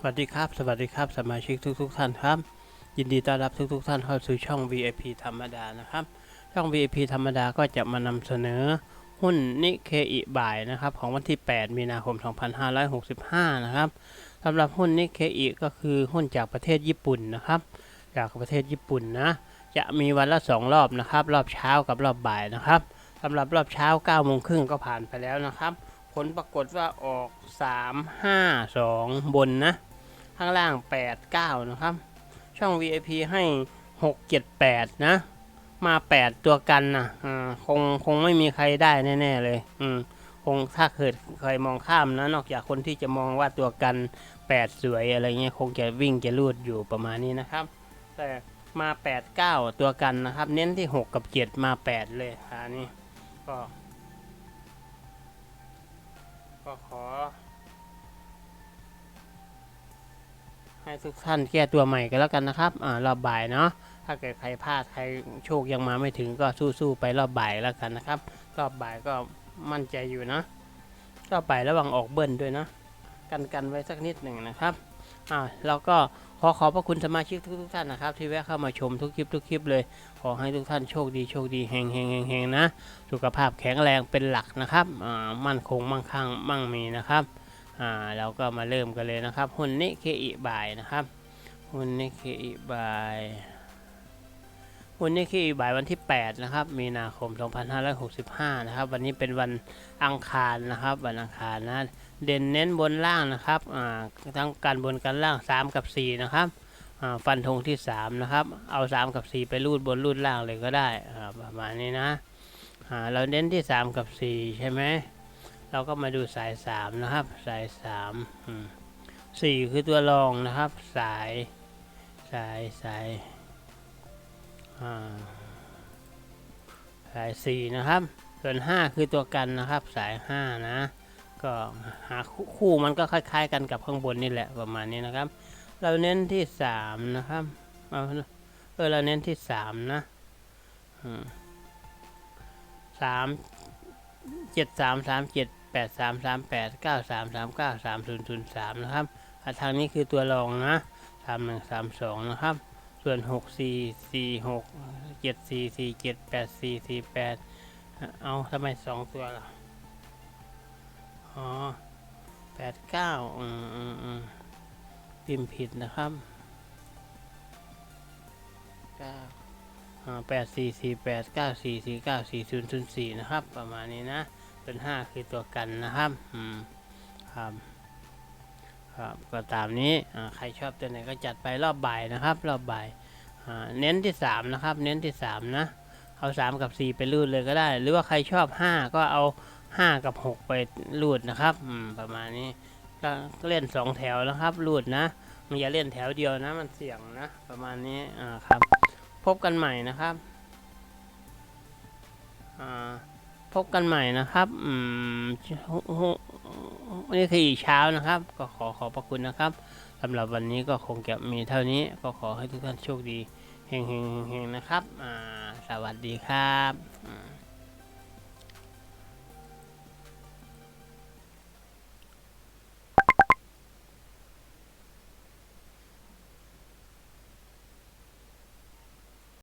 สวัสดีครับ สวัสดีครับ สมาชิกทุกๆท่านครับ ยินดีต้อนรับทุกๆท่านเข้าสู่ช่อง VIP ธรรมดานะครับ ช่อง VIP ธรรมดาก็จะมานำเสนอหุ้นนิเคอิบ่ายนะครับของวันที่ 8 มีนาคม 2565 นะครับสำหรับหุ้นนิเคอิก็คือหุ้นจากประเทศญี่ปุ่นนะครับ จากประเทศญี่ปุ่นนะ จะมีวันละ 2 รอบนะครับ รอบเช้ากับรอบบ่ายนะครับสำหรับรอบเช้า9โมงครึ่งก็ผ่านไปแล้วนะครับ ผลปรากฏว่าออก 3 5 2 บนนะ ข้างล่าง 8 9 นะครับ ช่อง VIP ให้ 6 7 8 นะ มา 8 ตัวกันนะอ่าคงคงไม่มีใครได้แน่ ๆ เลย อืมคงถ้าเกิดเคยมองข้ามนะ นอกจากคนที่จะมองว่าตัวกัน 8 สวยอะไรเงี้ยคงจะวิ่งจะรูดอยู่ประมาณนี้นะครับ แต่มา 8 9 ตัวกันนะครับ เน้นที่ 6 กับ 7 มา 8 เลยอันนี้ก็ก็ขอ ให้ทุกท่านแก้ตัวใหม่กันแล้วกันนะครับอ่ารอบบ่ายเนาะถ้าเกิดใครพลาดใครโชคยังมาไม่ถึงก็สู้ๆไปรอบบ่ายแล้วกันนะครับ รอบบ่ายก็มั่นใจอยู่นะรอบบ่ายระวังออกเบิ้ลด้วยนะกันกันไว้สักนิดหนึ่งนะครับอ่าแล้วก็ขอขอบพระคุณสมาชิกทุกๆท่านนะครับ ที่แวะเข้ามาชมทุกคลิปทุกคลิปเลย ขอให้ทุกท่านโชคดีโชคดีเฮงเฮงเฮงเฮงนะ สุขภาพแข็งแรงเป็นหลักนะครับอ่ามั่นคงมั่งคั่งมั่งมีนะครับ อ่าเราก็มาเริ่มกันเลยนะครับหุ้นนิเคอิบายนะครับหุ้นนิเคอิบายหุ้นนิเคอิบายวันที่ 8 นะครับ มีนาคม 2565 นะครับ วันนี้เป็นวันอังคารนะครับ วันอังคารนะ เด่นเน้นบนล่างนะครับอ่าทั้งการบนการล่าง 3 กับ 4 นะครับฟันธงที่ 3 นะครับ เอา 3 กับ 4 ไปรูดบนรูดล่างเลยก็ได้ประมาณนี้นะ เราเน้นที่ 3 กับ 4 ใช่ไหม เราก็มาดูสายสามนะครับ สายสามสี่คือตัวรองนะครับ สายสายสายอ่าสายสี่นะครับ ส่วนห้าคือตัวกันนะครับ สายห้านะ ก็หาคู่มันก็คล้าย ๆ กันกับข้างบนนี่แหละประมาณนี้นะครับ เราเน้นที่สามนะครับเออเราเน้นที่สามนะสามเจ็ดสามสามเจ็ด แปดสามสามแปดเก้าสามสามเก้าสามศูนย์ศูนย์สามนะครับทางนี้คือตัวรองนะสามหนึ่งสามสองนะครับ ส่วนหกสี่สี่หกเจ็ดสี่สี่เจ็ดแปดสี่สี่แปดเอาทำไมสองตัวล่ะ อ๋อแปดเก้าอืมอืมอืมพิมพ์ผิดนะครับเก้าอ่าแปดสี่สี่แปดเก้าสี่สี่เก้าสี่ศูนย์ศูนย์สี่นะครับ ประมาณนี้นะ เป็นห้าคือตัวกันนะครับอืมครับครับก็ตามนี้ใครชอบตัวไหนก็จัดไปรอบบ่ายนะครับ รอบบ่ายเน้นที่สามนะครับ เน้นที่สามนะ เอาสามกับสี่ไปรูดเลยก็ได้ หรือว่าใครชอบห้าก็เอาห้ากับหกไปรูดนะครับประมาณนี้ก็เล่นสองแถวนะครับ รูดนะมันอย่าเล่นแถวเดียวนะ มันเสี่ยงนะ ประมาณนี้อ่าครับ พบกันใหม่นะครับอ่า บกันใหม่นะครับ อืมนี่คืออีกเช้านะครับ ก็ขอขอบพระคุณนะครับสำหรับวันนี้ก็คงจะมีเท่านี้ ก็ขอให้ทุกท่านโชคดีเฮงๆๆนะครับ สวัสดีครับ